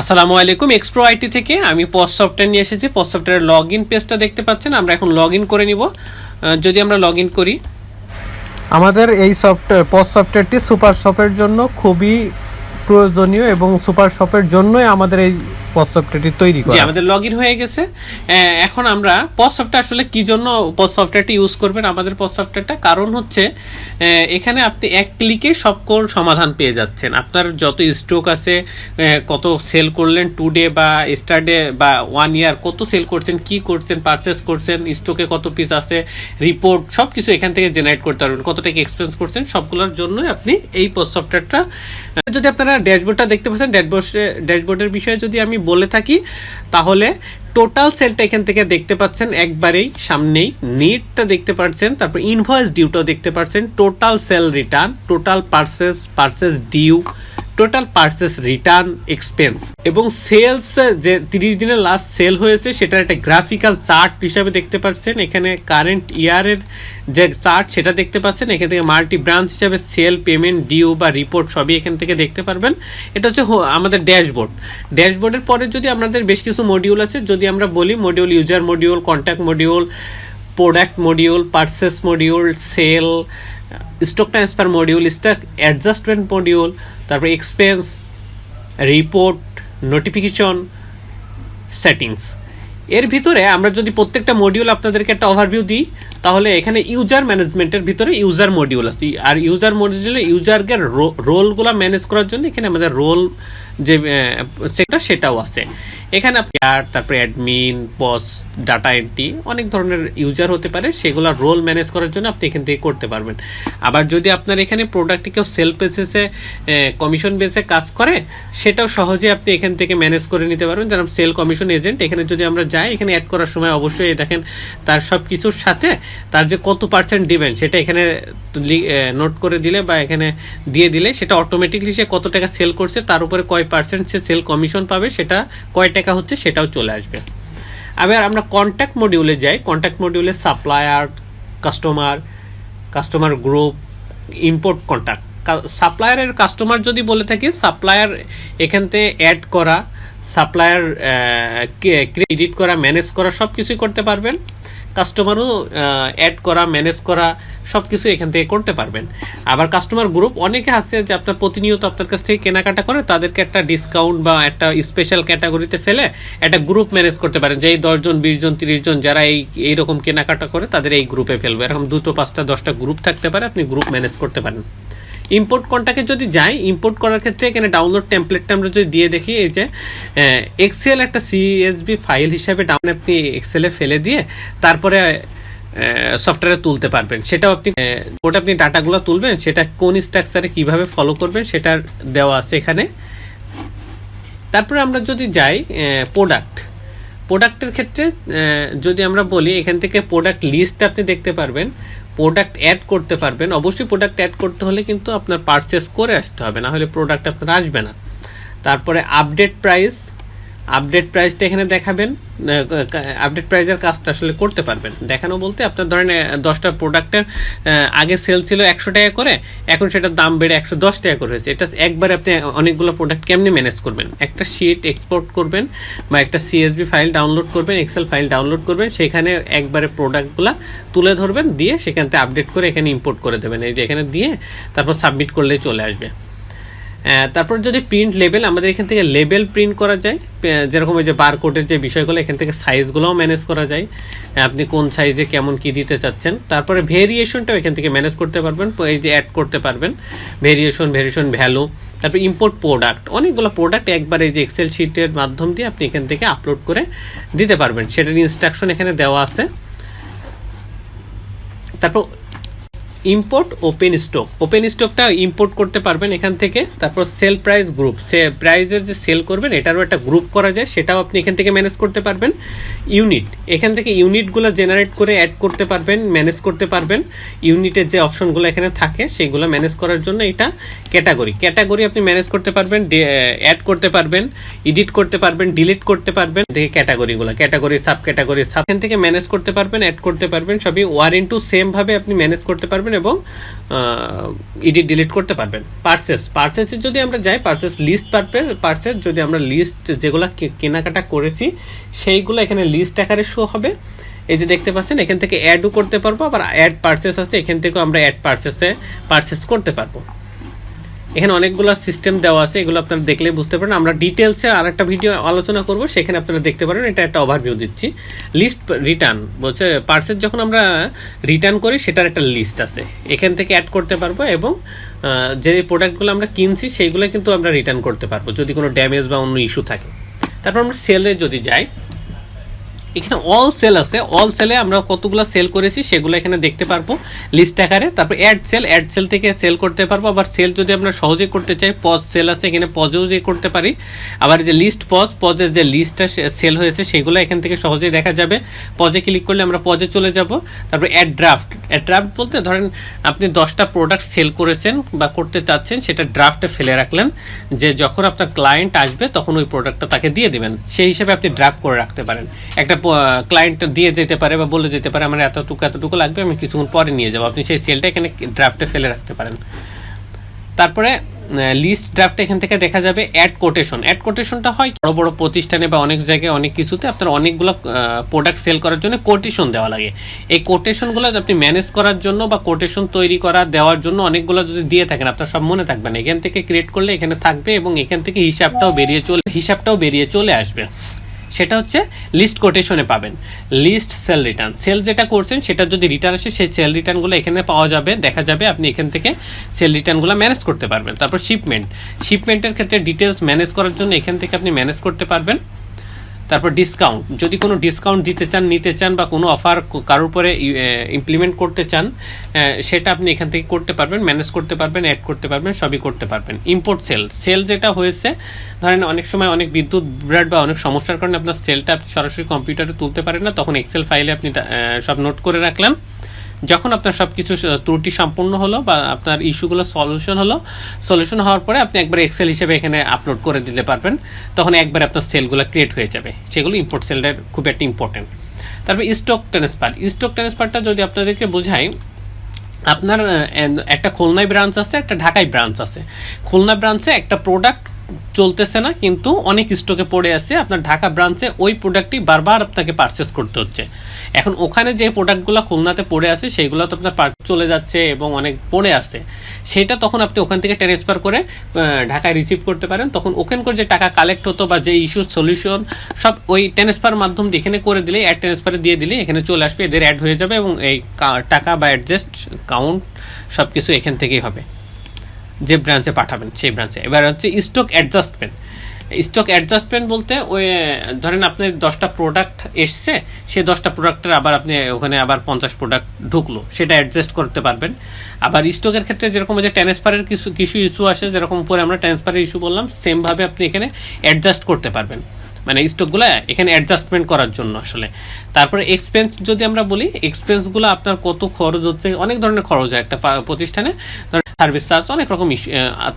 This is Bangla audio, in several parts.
আসসালামু আলাইকুম এক্সপ্রো আইটি থেকে আমি পস সফটওয়্যার নিয়ে এসেছি। পস সফটওয়্যারের লগ ইন পেজটা দেখতে পাচ্ছেন, আমরা এখন লগ ইন করে নিব। যদি আমরা লগ ইন করি। আমাদের এই সফটওয়্যার পস সফটওয়্যারটি সুপার শপের জন্য খুবই প্রয়োজনীয় এবং সুপার শপের জন্যই আমাদের এই তৈরি করা। আমাদের লগ ইন হয়ে গেছে। এখন আমরা আসলে কি জন্য ইউজ করবেন? আমাদের কারণ হচ্ছে এখানে আপনি এক ক্লিকে সমাধান পেয়ে যাচ্ছেন। আপনার যত স্টক আছে কত সেল করলেন টু ডে বা স্টারডে বা ওয়ান ইয়ার কত সেল করছেন, কি করছেন পারচেস করছেন স্টকে কত পিস আছে রিপোর্ট সব কিছু এখান থেকে জেনারেট করতে পারবেন। কত টাকা এক্সপেন্স করছেন, সবগুলোর জন্যই আপনি এই সফটওয়্যারটা যদি আপনারা ড্যাশবোর্ডটা দেখতে পাচ্ছেন ড্যাশবোর্ডে ড্যাশবোর্ডের বিষয়ে যদি আমি বলে থাকি, তাহলে টোটাল সেলটা এখান থেকে দেখতে পাচ্ছেন একবারেই সামনেই নেটটা দেখতে পাচ্ছেন, তারপর ইনভয়েস ডিউটাও দেখতে পাচ্ছেন total sale return total purchase purchase due total purchase return expense এবং সেলস যে তিরিশ দিনের লাস্ট সেল হয়েছে, সেটার একটা গ্রাফিক্যাল চার্ট হিসাবে দেখতে পাচ্ছেন। এখানে কারেন্ট ইয়ারের যে চার্ট সেটা দেখতে পাচ্ছেন। এখান থেকে মাল্টি ব্রাঞ্চ হিসাবে সেল পেমেন্ট ডিউ বা রিপোর্ট সবই এখান থেকে দেখতে পারবেন। এটা হচ্ছে আমাদের ড্যাশবোর্ড ড্যাশবোর্ডের পরে যদি আপনাদের বেশ কিছু মডিউল আছে, যদি আমরা বলি module user module contact module product module purchase module sale stock transfer module stock adjustment module তারপরে এক্সপেন্স রিপোর্ট নোটিফিকেশন সেটিংস এর ভিতরে আমরা যদি প্রত্যেকটা মডিউল আপনাদেরকে একটা ওভারভিউ দিই তাহলে এখানে ইউজার ম্যানেজমেন্টের ভিতরে ইউজার মডিউল আছে। আর ইউজার মডিউলে ইউজারকে রোলগুলো ম্যানেজ করার জন্য এখানে আমাদের রোল যে সেটা সেটাও আছে। এখানে আপনি তারপরে অ্যাডমিন বস ডাটা এন্ট্রি অনেক ধরনের ইউজার হতে পারে, সেগুলো রোল ম্যানেজ করার জন্য আপনি এখান থেকে করতে পারবেন। আবার যদি আপনার এখানে প্রোডাক্টে কেউ সেল বেসিসে কমিশন বেসে কাজ করে, সেটাও সহজে আপনি এখান থেকে ম্যানেজ করে নিতে পারবেন। যেমন সেল কমিশন এজেন্ট এখানে যদি আমরা যাই, এখানে অ্যাড করার সময় অবশ্যই দেখেন, তার সব কিছুর সাথে তার যে কত পার্সেন্ট দিবেন সেটা এখানে নোট করে দিলে বা এখানে দিয়ে দিলে সেটা অটোমেটিকলি সে কত টাকা সেল করছে, তার উপরে কয় পার্সেন্ট সে সেল কমিশন পাবে, সেটা কয় টাকা হচ্ছে সেটাও চলে আসবে। আবার আমরা কন্ট্যাক্ট মডিউলে যাই কন্ট্যাক্ট মডিউলে supplier customer customer group import contact সাপ্লায়ারের customer যদি বলে থাকি সাপ্লায়ার এখান থেকে অ্যাড করা সাপ্লায়ার ক্রেডিট করা ম্যানেজ করা সব কিছুই করতে পারবেন। কাস্টমারও অ্যাড করা ম্যানেজ করা সব কিছু এখান থেকে করতে পারবেন। আবার কাস্টমার গ্রুপ অনেকে আছে যে আপনার প্রতিনিয়ত আপনার কাছ থেকে কেনাকাটা করে, তাদেরকে একটা ডিসকাউন্ট বা একটা স্পেশাল ক্যাটাগরিতে ফেলে একটা গ্রুপ ম্যানেজ করতে পারেন। যে এই দশজন বিশ জন তিরিশ জন যারা এই, এইরকম কেনাকাটা করে, তাদের এই গ্রুপে ফেলবে। এরকম দুটো, পাঁচটা, দশটা গ্রুপ থাকতে পারে, আপনি গ্রুপ ম্যানেজ করতে পারেন। ইম্পোর্ট কন্টাকে যদি যাই ইম্পোর্ট করার ক্ষেত্রে এখানে ডাউনলোড টেমপ্লেটটা আমরা যদি দিয়ে দেখি, এই যে এক্সেল একটা সিএসবি ফাইল হিসাবে ডাউন আপনি এক্সেলে ফেলে দিয়ে তারপরে সফটওয়্যারে তুলতে পারবেন। সেটাও আপনি ওটা আপনি ডাটাগুলো তুলবেন, সেটা কোন স্ট্রাকচারে কীভাবে ফলো করবেন সেটার দেওয়া আছে এখানে। তারপরে আমরা যদি যাই প্রোডাক্ট প্রোডাক্টের ক্ষেত্রে যদি আমরা বলি, এখান থেকে প্রোডাক্ট লিস্ট আপনি দেখতে পারবেন। প্রোডাক্ট অ্যাড করতে পারবেন, অবশ্যই প্রোডাক্ট অ্যাড করতে হলে কিন্তু আপনার পারচেস করে আসতে হবে, না হলে প্রোডাক্ট আপনার আসবে না। তারপরে আপডেট প্রাইস আপডেট প্রাইসটা এখানে দেখাবেন আপডেট প্রাইসের কাজটা আসলে করতে পারবেন। দেখানো বলতে আপনার ধরেন দশটা প্রোডাক্টের আগে সেল ছিল একশো টাকা করে, এখন সেটার দাম বেড়ে একশো দশ টাকা করে হয়েছে। এটা একবারে আপনি অনেকগুলো প্রোডাক্ট কেমনি ম্যানেজ করবেন? একটা শিট এক্সপোর্ট করবেন বা একটা সিএসবি ফাইল ডাউনলোড করবেন এক্সেল ফাইল ডাউনলোড করবেন, সেখানে একবারে প্রোডাক্টগুলো তুলে ধরবেন, দিয়ে সেখান থেকে আপডেট করে এখানে ইম্পোর্ট করে দেবেন। এই যে এখানে দিয়ে তারপর সাবমিট করলেই চলে আসবে। তারপর যদি প্রিন্ট লেবেল আমাদের এখান থেকে লেবেল প্রিন্ট করা যায় যেরকম ওই যে বারকোডের যে বিষয়গুলো, এখান থেকে সাইজগুলোও ম্যানেজ করা যায়। আপনি কোন সাইজে কেমন কি দিতে চাচ্ছেন। তারপরে ভেরিয়েশনটাও এখান থেকে ম্যানেজ করতে পারবেন এই যে অ্যাড করতে পারবেন। ভেরিয়েশন ভেরিয়েশন ভ্যালু তারপর ইম্পোর্ট প্রোডাক্ট অনেকগুলো প্রোডাক্ট একবার এই যে এক্সেল শিটের মাধ্যম দিয়ে আপনি এখান থেকে আপলোড করে দিতে পারবেন। সেটার ইনস্ট্রাকশন এখানে দেওয়া আছে। তারপর ইম্পোর্ট ওপেন স্টক ওপেন স্টকটা ইম্পোর্ট করতে পারবেন এখান থেকে। তারপর সেল প্রাইস গ্রুপ সে প্রাইজের যে সেল করবেন, এটারও একটা গ্রুপ করা যায়, সেটাও আপনি এখান থেকে ম্যানেজ করতে পারবেন। ইউনিট এখান থেকে ইউনিটগুলো জেনারেট করে অ্যাড করতে পারবেন ম্যানেজ করতে পারবেন। ইউনিটের যে অপশনগুলো এখানে থাকে, সেগুলো ম্যানেজ করার জন্য এটা ক্যাটাগরি ক্যাটাগরি আপনি ম্যানেজ করতে পারবেন অ্যাড করতে পারবেন এডিট করতে পারবেন ডিলিট করতে পারবেন। দেখে ক্যাটাগরিগুলো ক্যাটাগরি সাব ক্যাটাগরি সাব এখান থেকে ম্যানেজ করতে পারবেন অ্যাড করতে পারবেন। সবই ওয়ার ইন্টু সেম ভাবে আপনি ম্যানেজ করতে পারবেন এবং এডিট ডিলিট করতে পারবেন। পার্সেস পার্সেসে যদি আমরা যাই পার্সেস লিস্ট পারবে পার্সেস যদি আমরা লিস্ট যেগুলো কেনাকাটা করেছি, সেইগুলো এখানে লিস্ট আকারে শো হবে। এই যে দেখতে পাচ্ছেন, এখান থেকে অ্যাডও করতে পারব, আবার অ্যাড পার্সেস আছে, এখান থেকেও আমরা অ্যাড পার্সেসে পার্সেস করতে পারব। এখানে অনেকগুলো সিস্টেম দেওয়া আছে, এগুলো আপনারা দেখলে বুঝতে পারেন আমরা ডিটেলসে আর একটা ভিডিও আলোচনা করব, সেখানে আপনারা দেখতে পারেন, এটা একটা ওভারভিউ দিচ্ছি। লিস্ট রিটার্ন বলছে পার্সেল যখন আমরা রিটার্ন করি, সেটার একটা লিস্ট আছে। এখান থেকে অ্যাড করতে পারব এবং যে প্রোডাক্টগুলো আমরা কিনছি, সেইগুলো কিন্তু আমরা রিটার্ন করতে পারব, যদি কোনো ড্যামেজ বা অন্য ইস্যু থাকে। তারপর আমরা সেলে যদি যাই এখানে অল সেল আছে। অল সেলে আমরা কতগুলো সেল করেছি সেগুলো এখানে দেখতে পারব। লিস্ট আকারে। তারপর অ্যাড সেল অ্যাড সেল থেকে সেল করতে পারব। আবার সেল যদি আমরা সহজে করতে চাই পজ সেল আছে এখানে পজেও যে করতে পারি। আবার যে লিস্ট পজ পজের যে লিস্টটা সেল হয়েছে, সেগুলো এখান থেকে সহজেই দেখা যাবে। পজে ক্লিক করলে আমরা পজে চলে যাব। তারপর অ্যাড ড্রাফট অ্যাড ড্রাফট বলতে ধরেন আপনি দশটা প্রোডাক্ট সেল করেছেন বা করতে চাচ্ছেন, সেটা ড্রাফটে ফেলে রাখলেন। যে যখন আপনার ক্লায়েন্ট আসবে, তখন ওই প্রোডাক্টটা তাকে দিয়ে দিবেন। সেই হিসাবে আপনি ড্রাফট করে রাখতে পারেন। একটা ক্লায়েন্ট দিয়ে যেতে পারে বা বলে যেতে পারে, আমার এতটুকু এতটুকু লাগবে, আমি কিছুক্ষণ পরে নিয়ে যাব। আপনি সেই সেলটা এখানে ড্রাফটে ফেলে রাখতে পারেন। তারপরে লিস্ট ড্রাফট এখান থেকে দেখা যাবে অ্যাড কোটেশন অ্যাড কোটেশনটা হয় বড় বড় প্রতিষ্ঠানে বা অনেক জায়গায়, অনেক কিছুতে আপনার অনেকগুলো প্রোডাক্ট সেল করার জন্য কোটেশন দেওয়া লাগে। এই কোটেশনগুলো আপনি ম্যানেজ করার জন্য বা কোটেশন তৈরি করা, দেওয়ার জন্য অনেকগুলো যদি দিয়ে থাকেন, আপনার সব মনে থাকবে না। এখান থেকে ক্রিয়েট করলে এখানে থাকবে এবং এখান থেকে হিসাবটাও বেরিয়ে চলে, হিসাবটাও বেরিয়ে চলে আসবে। সেটা হচ্ছে লিস্ট কোটেশনে পাবেন। লিস্ট সেল রিটার্ন সেল যেটা করছেন, সেটা যদি রিটার্ন আসে, সেই সেল রিটার্নগুলো এখানে পাওয়া যাবে, দেখা যাবে আপনি এখান থেকে সেল রিটার্নগুলো ম্যানেজ করতে পারবেন। তারপর শিপমেন্ট শিপমেন্টের ক্ষেত্রে ডিটেলস ম্যানেজ করার জন্য এখান থেকে আপনি ম্যানেজ করতে পারবেন। তারপর ডিসকাউন্ট যদি কোনো ডিসকাউন্ট দিতে চান, নিতে চান বা কোনো অফার কারোর উপরে ইমপ্লিমেন্ট করতে চান সেটা আপনি এখান থেকে করতে পারবেন ম্যানেজ করতে পারবেন অ্যাড করতে পারবেন, সবই করতে পারবেন। ইম্পোর্ট সেল সেল যেটা হয়েছে, ধরেন অনেক সময় অনেক বিদ্যুৎ বিভ্রাট বা অনেক সমস্যার কারণে আপনার সেলটা আপনি সরাসরি কম্পিউটারে তুলতে পারেন না, তখন এক্সেল ফাইলে আপনি সব নোট করে রাখলেন যখন আপনার সব কিছু ত্রুটি সম্পূর্ণ হলো বা আপনার ইস্যুগুলো সলিউশন হলো, সলিউশন হওয়ার পরে আপনি একবার এক্সেল হিসেবে এখানে আপলোড করে দিতে পারবেন। তখন একবার আপনার সেলগুলো ক্রিয়েট হয়ে যাবে। সেগুলো ইম্পোর্ট সেলের খুব একটা ইম্পর্টেন্ট তারপর স্টক ট্রান্সফার স্টক ট্রান্সফারটা যদি আপনাদেরকে বোঝাই, আপনার একটা খুলনায় ব্রাঞ্চ আছে, একটা ঢাকায় ব্রাঞ্চ আছে। খুলনা ব্রাঞ্চে একটা প্রোডাক্ট চলতেছে না, কিন্তু অনেক স্টকে পড়ে আছে। আপনার ঢাকা ব্রাঞ্চে ওই প্রোডাক্টটি বারবার আপনাকে পারচেস করতে হচ্ছে। এখন ওখানে যে প্রোডাক্টগুলো খুলনাতে পড়ে আছে, সেইগুলো তো আপনার চলে যাচ্ছে এবং অনেক পড়ে আছে। সেটা তখন আপনি ওখান থেকে ট্রান্সফার করে ঢাকায় রিসিভ করতে পারেন। তখন ওখানকার যে টাকা কালেক্ট হতো বা যে ইস্যু সলিউশন সব ওই ট্রান্সফার মাধ্যম দিয়ে এখানে করে দিলে অ্যাড ট্রান্সফারে দিয়ে দিলে এখানে চলে আসবে, এদের অ্যাড হয়ে যাবে এবং এই টাকা বা অ্যাডজাস্ট কাউন্ট সব কিছু এখান থেকেই হবে। যে ব্রাঞ্চে পাঠাবেন, সেই ব্রাঞ্চে এবার হচ্ছে স্টক অ্যাডজাস্টমেন্ট স্টক অ্যাডজাস্টমেন্ট বলতে ওই, ধরেন আপনার দশটা প্রোডাক্ট এসছে, সে দশটা প্রোডাক্টের আবার আপনি ওখানে আবার পঞ্চাশ প্রোডাক্ট ঢুকলো, সেটা অ্যাডজাস্ট করতে পারবেন। আবার স্টকের ক্ষেত্রে যেরকম যে ট্রান্সফারের কিছু কিছু ইস্যু আসে, যেরকম উপরে আমরা ট্রান্সফারের ইস্যু বললাম সেমভাবে আপনি এখানে অ্যাডজাস্ট করতে পারবেন। মানে স্টকগুলো এখানে অ্যাডজাস্টমেন্ট করার জন্য আসলে। তারপরে এক্সপেন্স যদি আমরা বলি এক্সপেন্সগুলো আপনার কত খরচ হচ্ছে, অনেক ধরনের খরচ হয় একটা প্রতিষ্ঠানে। সার্ভিস চার্জ অনেক রকম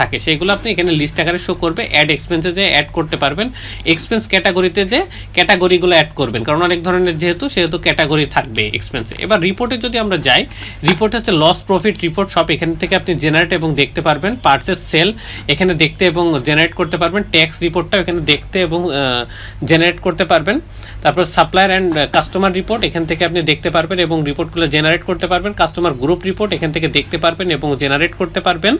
থাকে। সেইগুলো আপনি এখানে লিস্ট আকারে শো করবে অ্যাড এক্সপেন্সে যে অ্যাড করতে পারবেন। এক্সপেন্স ক্যাটাগরিতে যে ক্যাটাগরিগুলো অ্যাড করবেন। কারণ অনেক ধরনের যেহেতু, সেহেতু ক্যাটাগরি থাকবে এক্সপেন্সে এবার রিপোর্টে যদি আমরা যাই রিপোর্ট হচ্ছে লস প্রফিট রিপোর্ট সব এখান থেকে আপনি জেনারেট এবং দেখতে পারবেন পার্সেস সেল এখানে দেখতে এবং জেনারেট করতে পারবেন ট্যাক্স রিপোর্টটাও এখানে দেখতে এবং জেনারেট করতে পারবেন। তারপর সাপ্লায়ার অ্যান্ড কাস্টমার রিপোর্ট এখান থেকে আপনি দেখতে পারবেন এবং রিপোর্টগুলো জেনারেট করতে পারবেন। কাস্টমার গ্রুপ রিপোর্ট এখান থেকে দেখতে পারবেন এবং জেনারেট করতে পারবেন।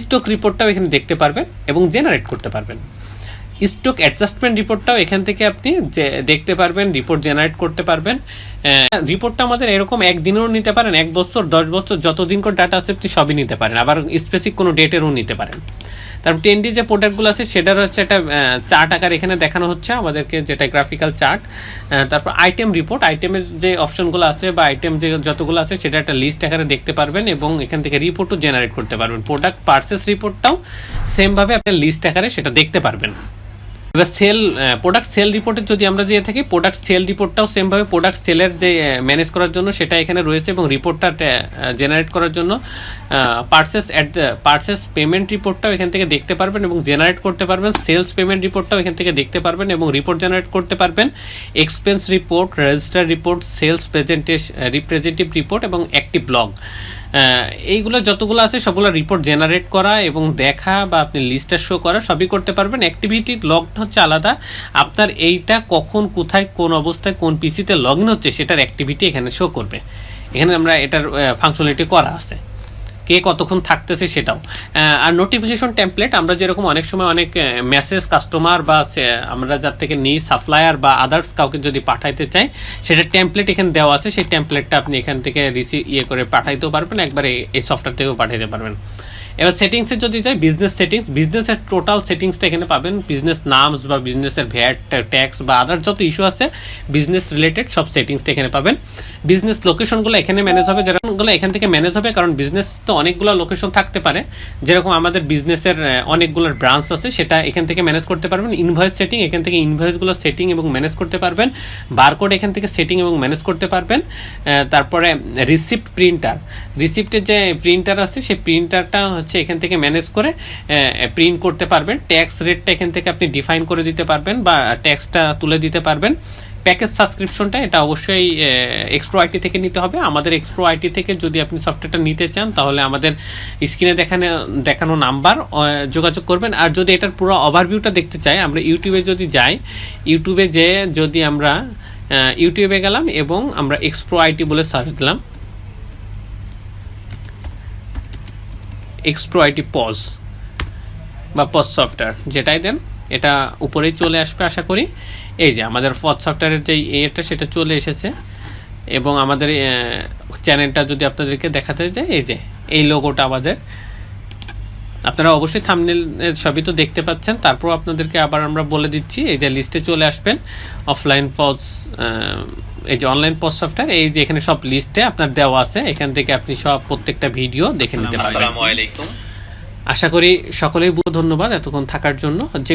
স্টক রিপোর্টটাও এখানে দেখতে পারবেন এবং জেনারেট করতে পারবেন। স্টক অ্যাডজাস্টমেন্ট রিপোর্টটাও এখান থেকে আপনি দেখতে পারবেন রিপোর্ট জেনারেট করতে পারবেন রিপোর্টটা আমাদের এরকম একদিনেরও নিতে পারেন, এক বছর, দশ বছর, যতদিন করে ডাটা আছে আপনি সবই নিতে পারেন। আবার স্পেসিফিক কোনো ডেটেরও নিতে পারেন। তারপর টেনডি যে প্রোডাক্টগুলো আছে, সেটার হচ্ছে একটা চার্ট আকার এখানে দেখানো হচ্ছে, আমাদেরকে যেটা গ্রাফিক্যাল চার্ট তারপর আইটেম রিপোর্ট আইটেমের যে অপশনগুলো আছে বা আইটেম যে যতগুলো আছে, সেটা একটা লিস্ট আকারে দেখতে পারবেন এবং এখান থেকে রিপোর্টও জেনারেট করতে পারবেন। প্রোডাক্ট পার্সেস রিপোর্টটাও সেমভাবে আপনার লিস্ট আকারে সেটা দেখতে পারবেন। এবার সেল প্রোডাক্ট সেল রিপোর্টে যদি আমরা যেয়ে থাকি প্রোডাক্ট সেল রিপোর্টটাও সেমভাবে প্রোডাক্ট সেলের যে ম্যানেজ করার জন্য সেটা এখানে রয়েছে এবং রিপোর্টটা জেনারেট করার জন্য পার্সেস অ্যাট পার্সেস পেমেন্ট রিপোর্টটাও এখান থেকে দেখতে পারবেন এবং জেনারেট করতে পারবেন সেলস পেমেন্ট রিপোর্টটাও এখান থেকে দেখতে পারবেন এবং রিপোর্ট জেনারেট করতে পারবেন expense report register report sales presentation representative report এবং অ্যাক্টিভ ব্লগ এইগুলো যতগুলো আছে, সবগুলো রিপোর্ট জেনারেট করা এবং দেখা বা আপনি লিস্টটা শো করা, সবই করতে পারবেন। অ্যাক্টিভিটি লগ্ন হচ্ছে আলাদা। আপনার এইটা কখন, কোথায়, কোন অবস্থায়, কোন পিসিতে লগ ইন হচ্ছে, সেটার অ্যাক্টিভিটি এখানে শো করবে। এখানে আমরা এটার ফাংশনালিটি করা আছে। কে কতক্ষণ থাকতেছে সেটাও। আর নোটিফিকেশন টেমপ্লেট আমরা যেরকম অনেক সময় অনেক মেসেজ কাস্টমার বা আমরা যার থেকে নিই সাপ্লায়ার বা আদার্স কাউকে যদি পাঠাইতে চাই, সেটা টেমপ্লেট এখানে দেওয়া আছে। সেই টেমপ্লেটটা আপনি এখান থেকে রিসিভ ইয়ে করে পাঠাইতেও পারবেন, একবারে এই সফটওয়্যার থেকেও পাঠাইতে পারবেন। এবার সেটিংসে যদি যাই বিজনেস সেটিংস বিজনেসের টোটাল সেটিংসটা এখানে পাবেন। বিজনেস নামস বা বিজনেসের ভ্যাট ট্যাক্স বা আদার যত ইস্যু আছে বিজনেস রিলেটেড সব সেটিংসটা এখানে পাবেন। বিজনেস লোকেশনগুলো এখানে ম্যানেজ হবে। যেরকমগুলো এখান থেকে ম্যানেজ হবে, কারণ বিজনেস তো অনেকগুলো লোকেশন থাকতে পারে। যেরকম আমাদের বিজনেসের অনেকগুলো ব্রাঞ্চ আছে, সেটা এখান থেকে ম্যানেজ করতে পারবেন। ইনভয়েস সেটিং এখান থেকে ইনভয়েসগুলো সেটিং এবং ম্যানেজ করতে পারবেন। বারকোড এখান থেকে সেটিং এবং ম্যানেজ করতে পারবেন। তারপরে রিসিপ্ট প্রিন্টার রিসিপ্টের যে প্রিন্টার আছে, সেই প্রিন্টারটা হচ্ছে এখান থেকে ম্যানেজ করে প্রিন্ট করতে পারবেন। ট্যাক্স রেটটা এখান থেকে আপনি ডিফাইন করে দিতে পারবেন বা ট্যাক্সটা তুলে দিতে পারবেন। প্যাকেজ সাবস্ক্রিপশনটা এটা অবশ্যই এক্সপ্রো আইটি থেকে নিতে হবে। আমাদের এক্সপ্রো আইটি থেকে যদি আপনি সফটওয়্যারটা নিতে চান, তাহলে আমাদের স্ক্রিনে দেখানো দেখানো নাম্বার যোগাযোগ করবেন। আর যদি এটার পুরো ওভারভিউটা দেখতে চাই, আমরা ইউটিউবে যদি যাই ইউটিউবে যে যদি আমরা ইউটিউবে গেলাম এবং আমরা এক্সপ্রো আইটি বলে সার্চ দিলাম এক্সপ্রো আইটি পজ বা পজ সফটওয়্যার যেটাই দেন, এটা উপরেই চলে আসবে আশা করি। এই যে আমাদের পজ সফটওয়্যারের যে এটা সেটা চলে এসেছে। এবং আমাদের চ্যানেলটা যদি আপনাদেরকে দেখাতে যায় এই যে, এই লোগোটা আমাদের। আপনারা অবশ্যই থামনেল সবই তো দেখতে পাচ্ছেন। তারপর আপনাদেরকে আবার আমরা বলে দিচ্ছি, এই যে লিস্টে চলে আসবেন। অফলাইন পজ এই যে অনলাইন পোস্ট সফটওয়্যার এই যে এখানে সব লিস্টে আপনার দেওয়া আছে এখান থেকে আপনি সব প্রত্যেকটা ভিডিও দেখে নিতে পারবেন। আশা করি সকলেই ধন্যবাদ এতক্ষণ থাকার জন্য।